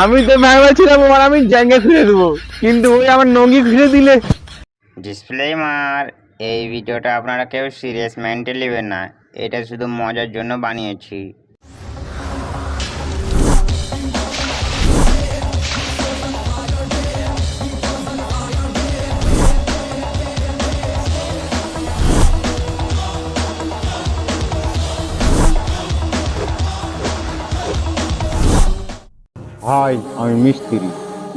আমি তো ভেবেছিলাম ওর আমি জায়গা খুলে দেবো। কিন্তু ওই আমার নঙ্গি খুলে দিলে। ডিসপ্লে মার এই ভিডিওটা আপনারা কেউ সিরিয়াস মেন্টে নেবেন না। এটা শুধু মজার জন্য বানিয়েছি। ভাই আমি মিস্ত্রি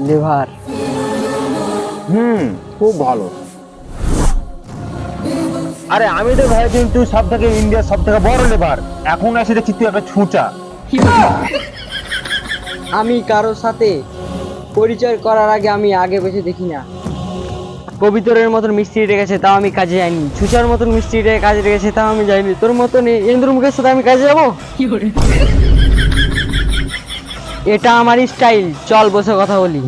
লিভার। হুম খুব ভালো। আরে আমি তো ভেবেছিলাম তুই সব থেকে ইন্ডিয়ার সব থেকে বড় লেবার এখন এসে দেখছি তুই একটা ছুঁচা। আমি কারোর সাথে পরিচয় করার আগে আমি আগে বসে দেখি না। কবিতরের মতন মিস্ত্রি রেখেছে তাও আমি কাজে যাইনি। ছুচার মতন মিস্ত্রি রেখে কাজে রেখেছে তাও আমি যাইনি। তোর মতন ইন্দ্রমুখের সাথে আমি কাজে যাব? এটা আমার স্টাইল। চল বসে কথা বলি।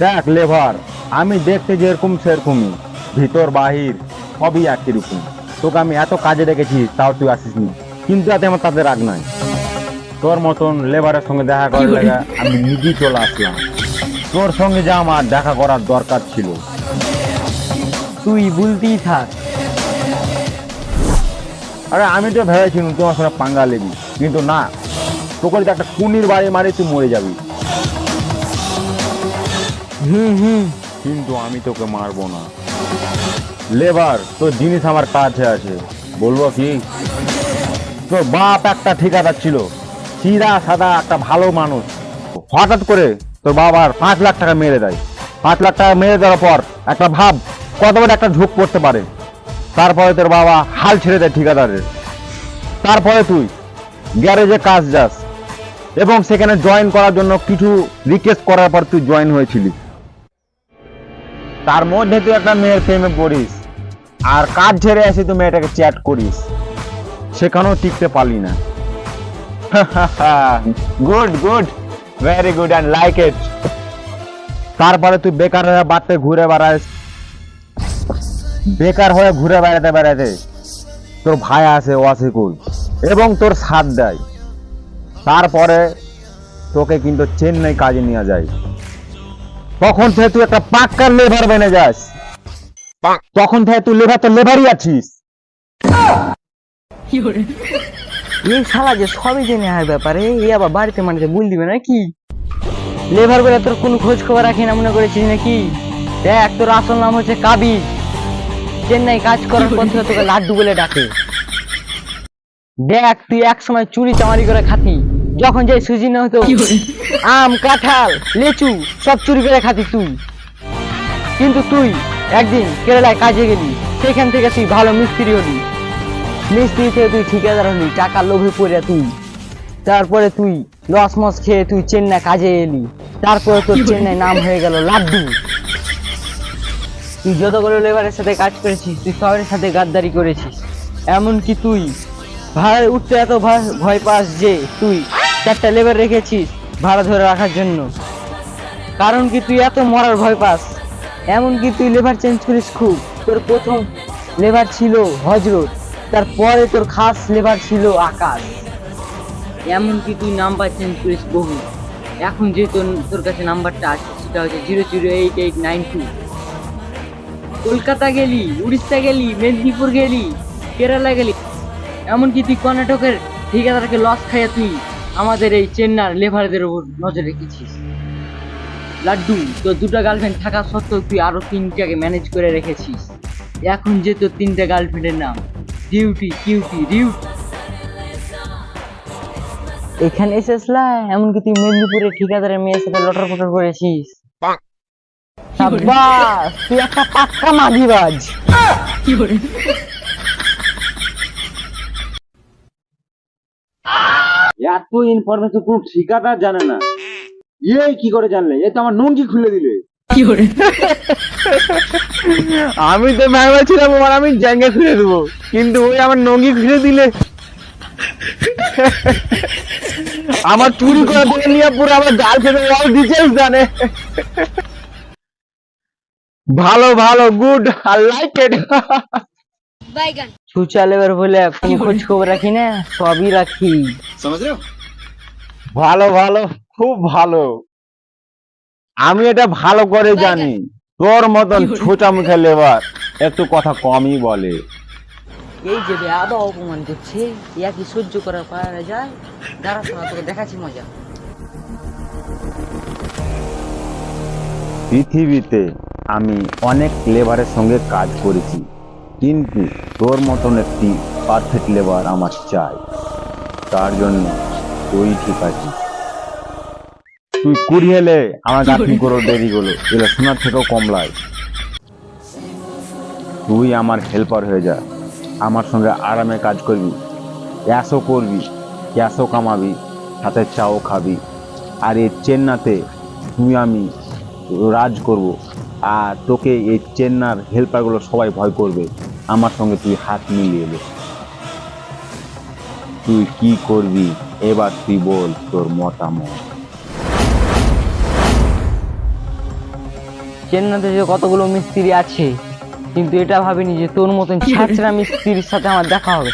দেখ লেবার আমি দেখতে যেরকম সেরকমই। ভিতর বাহির সবই একই রকম। তোকে আমি এত কাজে রেখেছি তাও তুই আসিস নি। কিন্তু এতে আমার তাদের রাগ নাই। তোর মতন লেবারের সঙ্গে দেখা করার লাগে আমি নিজেই চলে আসলাম। তোর সঙ্গে যা আমার দেখা করার দরকার ছিল। তুই বলতেই থাক। আরে আমি তো ভেবেছিলাম তোমার সঙ্গে পাঙ্গা লেবি কিন্তু না। তোকে একটা কুনির বাড়ি মারি তুই মরে যাবি। হুম হুম। কিন্তু আমি তোকে মারবো না। লেবার তোর জিনিস আমার কাছে আছে। বলব কি? তোর বাপ একটা ঠিকাদার ছিল। চিরা সাদা একটা ভালো মানুষ। হঠাৎ করে তোর বাবার পাঁচ লাখ টাকা মেরে দেয়। পাঁচ লাখ টাকা মেরে দেওয়ার পর একটা ভাব, কত বড় একটা ঝোঁক পড়তে পারে। তারপরে তোর বাবা হাল ছেড়ে দেয় ঠিকাদারের। তারপরে তুই গ্যারেজে কাজ যাস এবং সেখানে জয়েন করার জন্য কিছু রিকোয়েস্ট করার পর তুই জয়েন হয়েছিলি। তার মধ্যে তুই একটা মেয়ের প্রেমে পড়িস আর কাজ ছেড়ে আসি তুই মেয়েটাকে চ্যাট করিস। সেখানেও টিকতে পারলি না। Good good. Very good and like it তারপরে তুই বেকার হয়ে বাড়তে ঘুরে বেড়াস বেকার হয়ে ঘুরে বেড়াতে বেড়াতে তোর ভাই আসে ওয়াসিকুল এবং তোর সাথ দেয় তারপরে তোকে কিন্তু চেন্নাই কাজে নিয়ে যায়। তখন থেকে তুই একটা পাক্কার লেবার বেনে যাস। তখন থেকে তুই লেবার তো লেবারই আছিস। এই শালা যে সবই জেনে হয় ব্যাপারে এই আবার বাড়িতে মানিতে বল দিবে নাকি? লেবার বলে তোর কোনো খোঁজ খবর রাখি না মনে করেছিস নাকি? দেখ তোর আসল নাম হচ্ছে কাবিজ চেন্নাই কাজ করার পর থেকে তোকে লাড্ডু বলে ডাকে। দেখ তুই এক সময় চুরি চামারি করে খাতি। যখন যে সুজি না হতো আম কাঁঠাল লেচু সব চুরি করে খাতি তুই। কিন্তু তুই একদিন কেরালায় কাজে গেলি সেখান থেকে তুই ভালো মিস্ত্রি হলি। মিস্ত্রি থেকে তুই ঠিকাদার হলি টাকা লোভে পড়ে তুই। তারপরে তুই লস মস খেয়ে তুই চেন্নাই কাজে এলি। তারপরে তোর চেন্নাই নাম হয়ে গেল লাড্ডু। তুই যতগুলো লেবারের সাথে কাজ করেছিস তুই সবার সাথে গাদ্দারি করেছিস। এমনকি তুই ভাড়া উঠতে এত ভয়- ভয় পাস যে তুই চারটা লেবার রেখেছিস ভাড়া ধরে রাখার জন্য। কারণ কি তুই এত মরার ভয় পাস? এমনকি তুই লেবার চেঞ্জ করিস খুব। তোর প্রথম লেবার ছিল হজরত। তারপরে তোর খাস লেবার ছিল আকাশ। এমনকি তুই নাম্বার চেঞ্জ করিস বহু। এখন যে তোর তোর কাছে নাম্বারটা আছে, সেটা হচ্ছে zero zero eight eight nine two Kolkata গেলি, উড়িষ্যা গেলি, মেদিনীপুর গেলি, কেরালা গেলি, এমনকি তুই কর্ণাটকের ঠিকাদারকে লস খাইয়া তুই আমাদের এই চেন্নার লেবারদের ওপর নজর রেখেছিস। লাড্ডু, তোর দুটো গার্লফ্রেন্ড থাকা সত্ত্বেও তুই আরও তিনটাকে ম্যানেজ করে রেখেছিস। এখন যে তোর তিনটা গার্লফ্রেন্ডের নাম ডিউটি কিউটি ডিউটি এখানে এসেছিলা এমনকি তুই মেদিনীপুরের ঠিকাদারের মেয়ের সাথে লটর পটর করেছিস? সাব্বাস তুই একটা পাক্কা মাগিবাজ। এত ইনফরমেশন কোন ঠিকাদার জানে না। এই কি করে জানলে? এ তো আমার নুনকি খুলে দিলে। আমি তো ভেবেছিলাম ওর মানে আমি জ্যাঙ্গে ফিরে দেবো। কিন্তু ওই আমার নঙ্গি ফিরে দিলে। আমার চুরি করে দিয়ে নিয়ে পুরো আমার গার্লফ্রেন্ডের অল ডিটেলস জানে। ভালো ভালো গুড আই লাইক ইট বাইগান সুচালে শৌচালয়ের বলে কোন খোঁজ খবর রাখি না? সবই রাখি। ভালো ভালো খুব ভালো। আমি এটা ভালো করে জানি। তোর মতন ছোটা মুখে লেবার একটু কথা কমই বলে। এই যে আবার অপমান করছে? ইয়া কি সহ্য করা পারা যায় দাঁড়া শোনা তোকে দেখাচ্ছি মজা। পৃথিবীতে আমি অনেক লেবারের সঙ্গে কাজ করেছি কিন্তু তোর মতন একটি পারফেক্ট লেবার আমার চাই। তার জন্য তুই ঠিক আছিস। তুই কুড়ি এলে আমার গাঁথনি করে দেরি হলো এগুলো সোনার থেকেও কম লাগে তুই আমার হেল্পার হয়ে যা। আমার সঙ্গে আরামে কাজ করবি। ক্যাশও করবি ক্যাশও কামাবি সাথে চাও খাবি। আর এই চেন্নাতে তুই আমি রাজ করব। আর তোকে এই চেন্নার হেল্পারগুলো সবাই ভয় করবে। আমার সঙ্গে তুই হাত মিলিয়ে নে। তুই কি করবি? এবার তুই বল তোর মতামত। চেন্নাইতে যে কতগুলো মিস্ত্রি আছে। কিন্তু এটা ভাবিনি যে তোর মতন ছাত্রা মিস্ত্রির সাথে আমার দেখা হবে।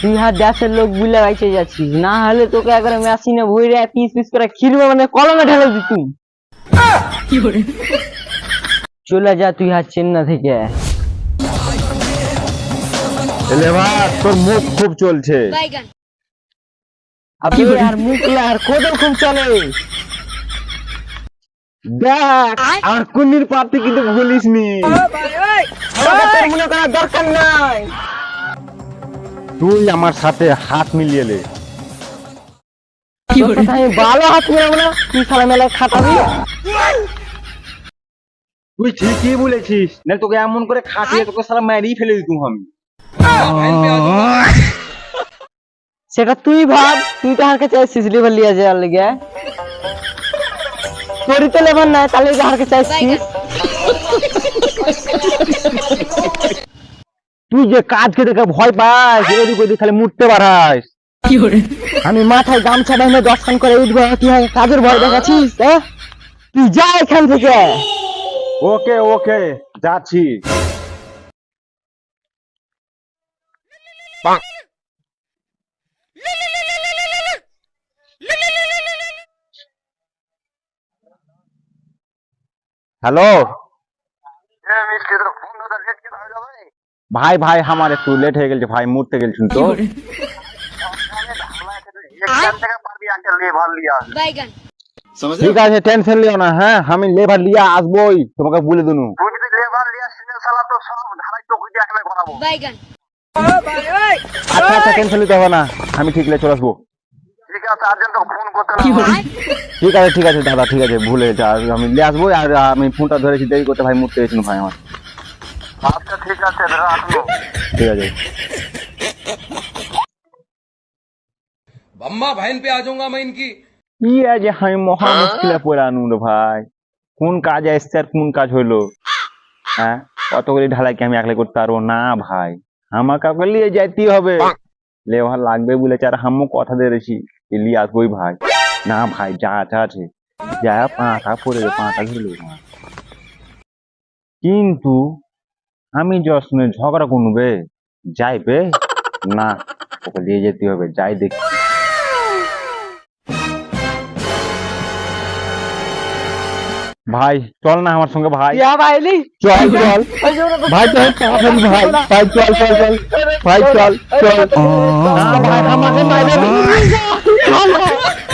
তুই হাত দেশের লোক বুলে গাইছে যাচ্ছিস। না হলে তোকে একবারে মেশিনে ভরে পিস পিস করে খিরবে মানে কলমে ঢালে দিস তুই চলে যা তুই হাত চেন্না থেকে। তোর মুখ খুব চলছে। আপনি আর মুখ আর কত খুব চলে। দেখ আর কুন্নির পাতি কিন্তু ভুলিস নি মনে করার দরকার নাই। তুই আমার সাথে হাত মিলিয়ে লে ভালো হাত মেলাবো না। তুই সালা মেলায় খাটাবি। তুই ঠিকই বলেছিস। না তোকে এমন করে খাটিয়ে তোকে সারা মেরেই ফেলে দিতুম আমি। সেটা তুই ভাব। তুই তো হারকে চাইছিস লিভার লিয়া যাওয়ার লেগে। তোরই তো লেবার নাই তাহলে হারকে চাইছিস তুই যে কাজকে দেখে ভয় পাস এদিক ওদিক খালি মুটতে পারাস। আমি মাথায় গামছা বাঁধে দশখান করে উঠবো তুই আমাকে কাজের ভয় দেখাচ্ছিস হ্যাঁ? তুই যা এখান থেকে। ওকে ওকে যাচ্ছি। হ্যালো? ভাই ভাই আমার একটু লেট হয়ে গেছে ভাই মুড়তে গেলছেন তো। ঠিক আছে টেনশন লিও না হ্যাঁ আমি লেবার লিয়া আসবোই তোমাকে বলে দিনু। আচ্ছা আচ্ছা টেনশন নিতে হবে না আমি ঠিক চলে আসব। ঠিক আছে ঠিক আছে দাদা ঠিক আছে ভুলে গেছে আর আমি নিয়ে আসবো আর আমি ফোনটা ধরেছি দেরি করতে ভাই মুড়তে গেছিল ভাই আমার ঠিক আছে अम्मा बहन पे आ जाऊंगा मैं इनकी কি আছে আমি মহা মুশকিলে পড়ে আনু রে ভাই কোন কাজ আসছে আর কোন কাজ হইলো হ্যাঁ অতগুলি ঢালাই কি আমি একলাই করতে পারবো না ভাই আমার কাউকে নিয়ে যাইতেই হবে লেবার লাগবে বলেছে আর হামও কথা দিয়েছি যে নিয়ে আসবোই ভাই। না ভাই যা আছে আছে। যা পড়ে কিন্তু আমি যশ্নে ঝগড়া করবে যাইবে না ওকে নিয়ে যেতে হবে যাই দেখি। ভাই চল না আমার সঙ্গে ভাই। চল চল। ভাই চল ভাই ভাই চল চল চল। ভাই চল চল। ভাই আমাকে Oh my god!